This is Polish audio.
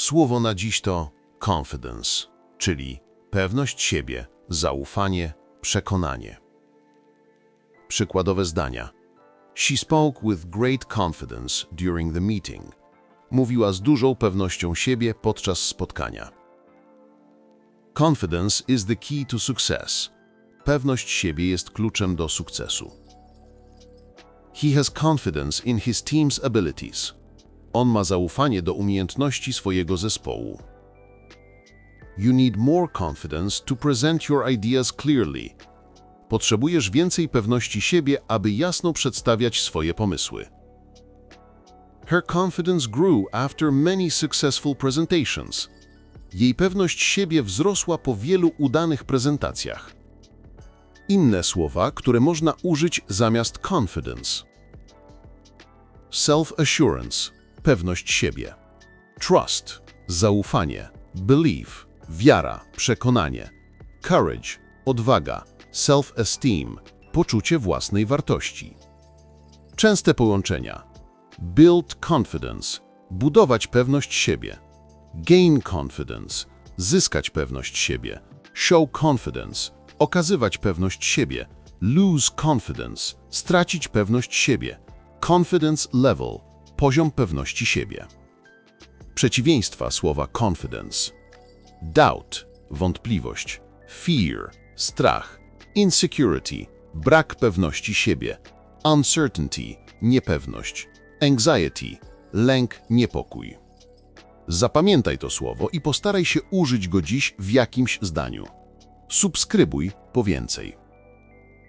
Słowo na dziś to confidence, czyli pewność siebie, zaufanie, przekonanie. Przykładowe zdania. She spoke with great confidence during the meeting. Mówiła z dużą pewnością siebie podczas spotkania. Confidence is the key to success. Pewność siebie jest kluczem do sukcesu. He has confidence in his team's abilities. On ma zaufanie do umiejętności swojego zespołu. You need more confidence to present your ideas clearly. Potrzebujesz więcej pewności siebie, aby jasno przedstawiać swoje pomysły. Her confidence grew after many successful presentations. Jej pewność siebie wzrosła po wielu udanych prezentacjach. Inne słowa, które można użyć zamiast confidence. Self-assurance – pewność siebie. Trust – zaufanie. Belief – wiara, przekonanie. Courage – odwaga. Self-esteem – poczucie własnej wartości. Częste połączenia. Build confidence – budować pewność siebie. Gain confidence – zyskać pewność siebie. Show confidence – okazywać pewność siebie. Lose confidence – stracić pewność siebie. Confidence level – poziom pewności siebie. Przeciwieństwa słowa confidence. Doubt – wątpliwość. Fear – strach. Insecurity – brak pewności siebie. Uncertainty – niepewność. Anxiety – lęk, niepokój. Zapamiętaj to słowo i postaraj się użyć go dziś w jakimś zdaniu. Subskrybuj po więcej.